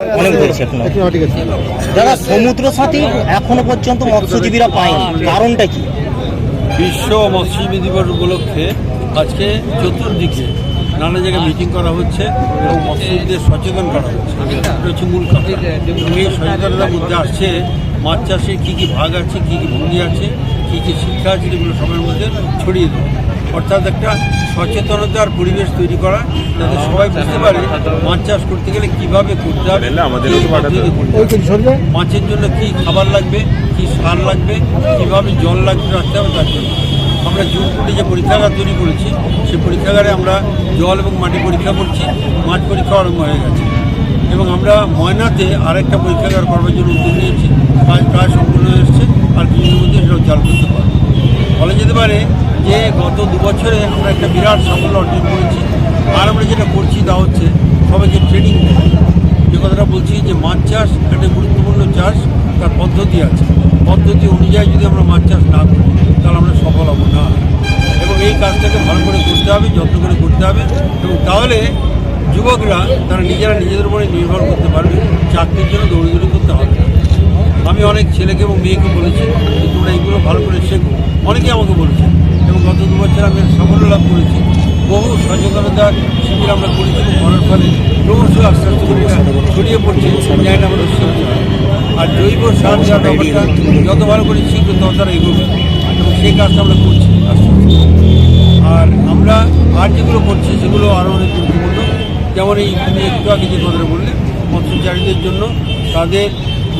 অনেক হয়েছে এখনও। দাদা সমুদ্র সাথী এখনও পর্যন্ত মৎস্যজীবীরা পায়নি। কারণটা কি? বিশ্ব মৎস্যজীবী দিবস উপলক্ষে আজকে চতুর্দিকে নানা জায়গায় মিটিং করা হচ্ছে এবং মৎস্যজীবীদের সচেতন করা হচ্ছে। এটা হচ্ছে মূল কথা। এবং এই সচেতনতার মধ্যে আসছে মাছ চাষে কী কী ভাগ আছে কী কী ভঙ্গি আছে কী কী শিক্ষা আছে এগুলো সবার মধ্যে ছড়িয়ে দেওয়া। অর্থাৎ একটা সচেতনতার পরিবেশ তৈরি করা যাতে সবাই বুঝতে পারে মাছ চাষ করতে গেলে কীভাবে করতে হবে মাছের জন্য কি খাবার লাগবে কি সার লাগবে কীভাবে জল লাগবে রাখতে হবে তার জন্য। আমরা জুনপুটে যে পরীক্ষাগার তৈরি করেছি, সেই পরীক্ষাগারে আমরা জল এবং মাটি পরীক্ষা করছি মাছ পরীক্ষা আরম্ভ হয়ে গেছে। এবং আমরা ময়নাতে আরেকটা পরীক্ষাগার করবার জন্য উদ্যোগ নিয়েছি, কাজ প্রায় সম্পূর্ণ এসছে, আর কিছুদিনের মধ্যে সেটা চালু করতে পারব। বলা যেতে পারে যে গত দু বছরে আমরা একটা বিরাট সাফল্য অর্জন করেছি, আর আমরা যেটা করছি তা হচ্ছে সবাইকে ট্রেনিং দেওয়া। যে কথাটা বলছি যে মাছ চাষ একটা গুরুত্বপূর্ণ পদ্ধতি আছে। পদ্ধতি অনুযায়ী যদি আমরা মাছ চাষ না করি, তাহলে আমরা সফল হব না। এবং এই কাজটাকে ভালো করে করতে হবে, যত্ন করে করতে হবে। এবং তাহলে যুবকরা, তারা নিজেরা নিজেদের উপরে নির্ভর করতে পারবে, চাকরির জন্য দৌড়দৌড়ি করতে হবে। আমি অনেক ছেলেকে এবং মেয়েকে বলেছি যে তোমরা এগুলো ভালো করে শেখো। অনেকে আমাকে বলেছে, এবং গত দু বছর আমি সাফল্য লাভ করেছি। বহু সচেতনতার শিবির আমরা করেছি করার ফলে ক্রমশ আস্তে আস্তে ছড়িয়ে পড়ছে। জায়গাটা আমাদের শিখতে হবে আর জৈব সার দেওয়ার ব্যাপারটা যত ভালো করে শিখবে তত তারা এগোবে। এবং সেই কাজটা আমরা করছি আর আমরা আর যেগুলো করছি সেগুলো আরও অনেক গুরুত্বপূর্ণ। যেমন এই তুমি একটু আগে যে কথাটা বললে মৎস্যচারীদের জন্য তাদের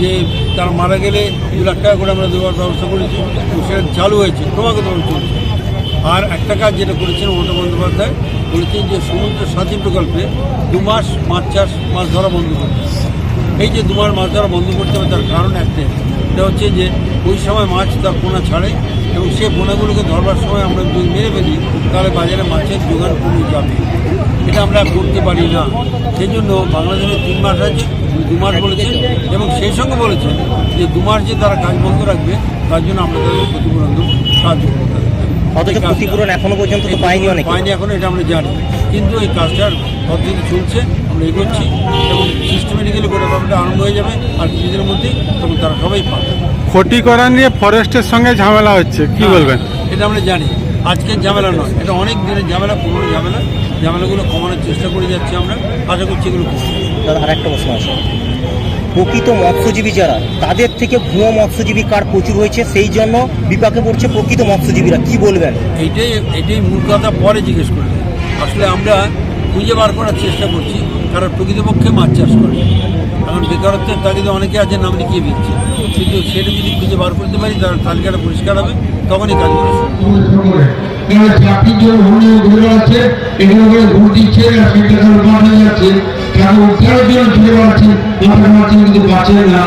যে তারা মারা গেলে দু লাখ টাকা করে আমরা দেওয়ার ব্যবস্থা করেছি এবং সেটা চালু হয়েছে ক্রমাগতভাবে চলছে। আর একটা কাজ যেটা করেছেন মমতা বন্দ্যোপাধ্যায় বলেছেন যে সমুদ্র সাথী প্রকল্পে দু মাস মাছ চাষ মাছ ধরা বন্ধ করতে। এই যে দু মাস মাছ ধরা বন্ধ করতে হবে তার কারণ একটাই। সেটা হচ্ছে যে ওই সময় মাছ তার পোনা ছাড়ে এবং সে পোনাগুলোকে ধরবার সময় আমরা যদি মেরে ফেলি তাহলে বাজারে মাছের যোগান কমে যাবে। এটা আমরা করতে পারি না। সেই জন্য বাংলাদেশে তিন মাস আছে দু মাস বলেছেন এবং সেই সঙ্গে বলেছেন যে দু মাস যে তারা কাজ বন্ধ রাখবে তার জন্য আমরা তাদের ক্ষতিপূরণ দেবো, সাহায্য তাদেরকে। অথচ ক্ষতিপূরণ এখনও পর্যন্ত তো পায়নি অনেকে। পাইনি এখন এটা আমরা জানি। কিন্তু এই কাজটার পদ্ধতি চলছে। আমরা এগোচ্ছি এবং সিস্টেমেটিক্যালি গোটা ব্যাপারটা আরম্ভ হয়ে যাবে আর কিছুদিনের মধ্যেই তখন তারা সবাই পাবে। ক্ষতি করা নিয়ে ফরেস্টের সঙ্গে ঝামেলা হচ্ছে কি হ্যাঁ, বলবেন? এটা আমরা জানি। আজকের ঝামেলা নয় এটা অনেক দিনের ঝামেলা পুরনো ঝামেলা। ঝামেলাগুলো কমানোর চেষ্টা করে যাচ্ছি আমরা। আশা করছি এগুলো। দাদা আর একটা প্রশ্ন আছে। প্রকৃত মৎস্যজীবী যারা তাদের থেকে ভুয়ো মৎস্যজীবী কার প্রচুর হয়েছে? সেই জন্য বিপাকে পড়ছে প্রকৃত মৎস্যজীবীরা কি বলবেন? এইটাই এটাই মূল কথা পরে জিজ্ঞেস করলে আসলে আমরা খুঁজে বার করার চেষ্টা করছি। কারণ প্রকৃতপক্ষে মাছ চাষ করে। কারণ বেকারত্বের তাগিদে অনেকে আছে, নাম লিখিয়ে দিচ্ছে। কিন্তু সেটা যদি খুঁজে বার করতে পারি, তার তালিকাটা পরিষ্কার হবে, তখনই আছে, এগুলো করে তারা না।